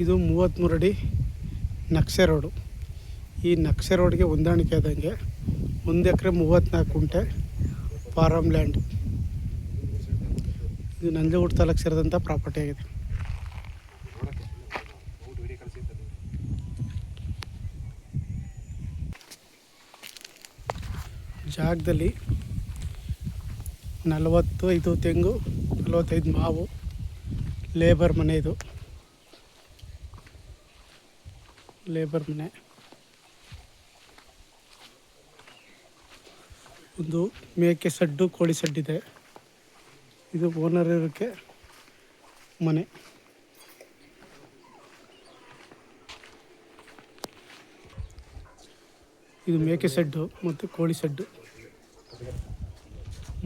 ಇದು ಮೂವತ್ತ್ಮೂರು ಅಡಿ ನಕ್ಷೆ ರೋಡು. ಈ ನಕ್ಷೆ ರೋಡ್ಗೆ ಹೊಂದಾಣಿಕೆ ಆದಂಗೆ ಒಂದು ಎಕರೆ ಮೂವತ್ತ್ನಾಲ್ಕು ಕುಂಟೆ ಫಾರಮ್ ಲ್ಯಾಂಡ್. ಇದು ನಂಜನಗೂಡು ತಾಲೂಕು ಸೇರಿದಂಥ ಪ್ರಾಪರ್ಟಿ ಆಗಿದೆ. ಜಾಗದಲ್ಲಿ ನಲವತ್ತು ಐದು ತೆಂಗು, ನಲವತ್ತೈದು ಮಾವು, ಲೇಬರ್ ಮನೆ ಇದು. ಲೇಬರ್ ಮನೆ. ಒಂದು ಮೇಕೆ ಸಡ್ಡು, ಕೋಳಿ ಸಡ್ಡಿದೆ. ಇದು ಓನರ್ ಇರೋಕ್ಕೆ ಮನೆ. ಇದು ಮೇಕೆ ಸಡ್ಡು ಮತ್ತು ಕೋಳಿ ಸಡ್ಡು.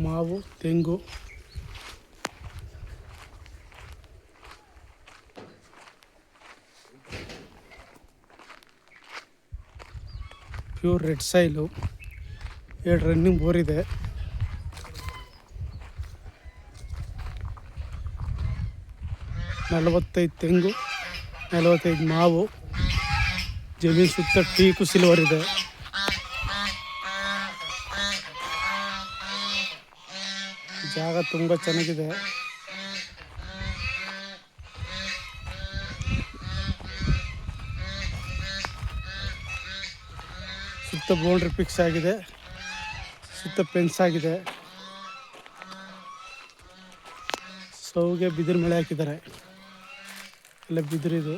ಮಾವು, ತೆಂಗು. ಪ್ಯೂರ್ ರೆಡ್ ಸೈಲು ಎರಡು ರನ್ನಿಂಗ್ ಬೋರ್ ಇದೆ. ನಲವತ್ತೈದು ತೆಂಗು, ನಲವತ್ತೈದು ಮಾವು, ಜಮೀನು ಸುತ್ತ ಟೀಕು ಸಿಲ್ವರ್ ಇದೆ. ಜಾಗ ತುಂಬ ಚೆನ್ನಾಗಿದೆ. ಸುತ್ತ ಬೌಂಡ್ರಿ ಫಿಕ್ಸ್ ಆಗಿದೆ. ಸುತ್ತ ಪೆನ್ಸ್ ಆಗಿದೆ. ಸೌಗೆ ಬಿದಿರು ಮಳೆ ಹಾಕಿದ್ದಾರೆ. ಎಲ್ಲ ಬಿದಿರಿದು.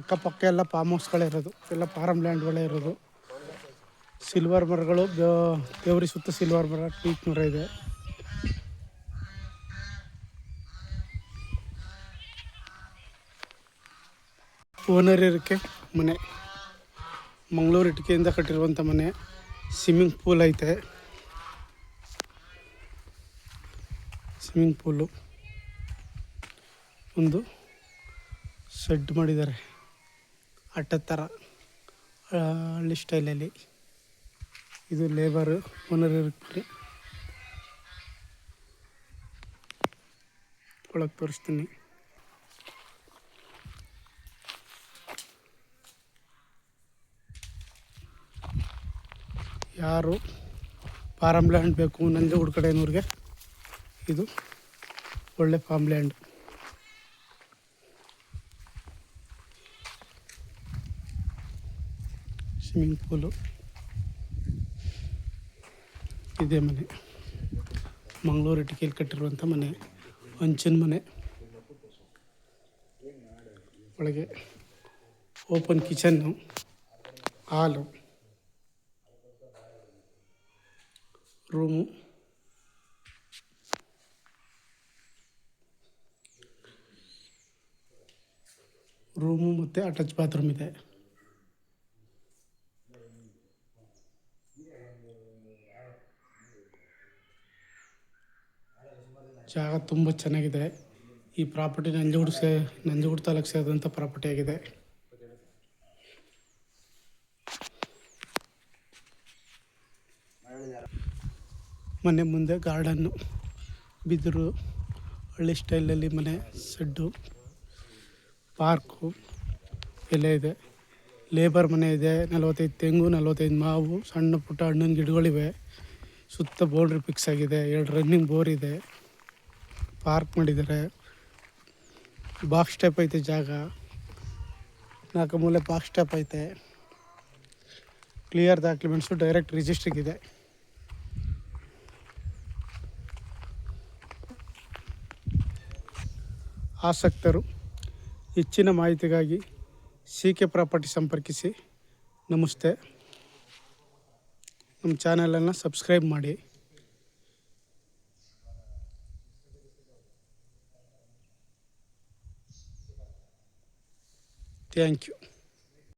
ಅಕ್ಕಪಕ್ಕ ಎಲ್ಲ ಫಾರ್ಮ್ ಹೌಸ್ಗಳೇ ಇರೋದು. ಎಲ್ಲ ಫಾರಮ್ ಲ್ಯಾಂಡ್ಗಳೇ ಇರೋದು. ಸಿಲ್ವರ್ ಮರಗಳು ದೇವ್ರಿ ಸುತ್ತ ಸಿಲ್ವರ್ ಮರ ಟೀಕ್ ಮರ ಇದೆ. ಓನರ್ ಇರೋಕ್ಕೆ ಮನೆ. ಮಂಗಳೂರು ಇಟ್ಟಿಗೆಯಿಂದ ಕಟ್ಟಿರುವಂಥ ಮನೆ. ಸ್ವಿಮ್ಮಿಂಗ್ ಪೂಲ್ ಐತೆ. ಸ್ವಿಮ್ಮಿಂಗ್ ಪೂಲು ಒಂದು ಶೆಡ್ ಮಾಡಿದ್ದಾರೆ. ಅಟ್ಟ ಥರ ಹಳ್ಳಿ ಸ್ಟೈಲಲ್ಲಿ ಇದು ಲೇಬರು ಓನರ್ ಇರುತ್ತೆ ಒಳಗೆ ತೋರಿಸ್ತೀನಿ. ಯಾರು ಫಾರಮ್ ಲ್ಯಾಂಡ್ ಬೇಕು ನಂಜನಗೂಡು ಕಡೆಯವ್ರಿಗೆ, ಇದು ಒಳ್ಳೆ ಫಾರ್ಮ್ ಲ್ಯಾಂಡ್. Swimming pool. ಇದೇ ಮನೆ. ಮಂಗಳೂರು ಇಟ್ಟಿಗೆಯಲ್ಲಿ ಕಟ್ಟಿರುವಂಥ ಮನೆ, ಹಂಚಿನ ಮನೆ. ಒಳಗೆ open kitchen, hall. Room room ಮತ್ತು ಅಟ್ಯಾಚ್ ಬಾತ್ರೂಮ್ ಇದೆ. ಜಾಗ ತುಂಬ ಚೆನ್ನಾಗಿದೆ. ಈ ಪ್ರಾಪರ್ಟಿ ನಂಜನಗೂಡು ಸೇ ನಂಜನಗೂಡು ತಾಲೂಕು ಸೇರಿದಂಥ ಪ್ರಾಪರ್ಟಿ ಆಗಿದೆ. ಮನೆ ಮುಂದೆ ಗಾರ್ಡನ್ನು ಬಿದಿರು, ಹಳ್ಳಿ ಸ್ಟೈಲಲ್ಲಿ ಮನೆ ಸೆಡ್ಡು, ಪಾರ್ಕು ಎಲ್ಲ ಇದೆ. ಲೇಬರ್ ಮನೆ ಇದೆ, ನಲವತ್ತೈದು ತೆಂಗು, ನಲವತ್ತೈದು ಮಾವು, ಸಣ್ಣ ಪುಟ್ಟ ಹಣ್ಣಿನ ಗಿಡಗಳಿವೆ. ಸುತ್ತ ಬೌಂಡ್ರಿ ಫಿಕ್ಸ್ ಆಗಿದೆ, ಎರಡು ರನ್ನಿಂಗ್ ಬೋರ್ ಇದೆ. ಪಾರ್ಕ್ ಮಾಡಿದ್ದಾರೆ. ಬಾಕ್ಸ್ ಟೈಪ್ ಐತೆ ಜಾಗ. ನಾಲ್ಕು ಮೂಲೆ ಬಾಕ್ಸ್ ಟೈಪ್ ಐತೆ. ಕ್ಲಿಯರ್ ಡಾಕ್ಯುಮೆಂಟ್ಸು ಡೈರೆಕ್ಟ್ ರಿಜಿಸ್ಟ್ರಿಗಿದೆ. ಆಸಕ್ತರು ಹೆಚ್ಚಿನ ಮಾಹಿತಿಗಾಗಿ ಸಿ ಕೆ ಪ್ರಾಪರ್ಟಿ ಸಂಪರ್ಕಿಸಿ. ನಮಸ್ತೆ. ನಮ್ಮ ಚಾನಲನ್ನು ಸಬ್ಸ್ಕ್ರೈಬ್ ಮಾಡಿ. Thank you.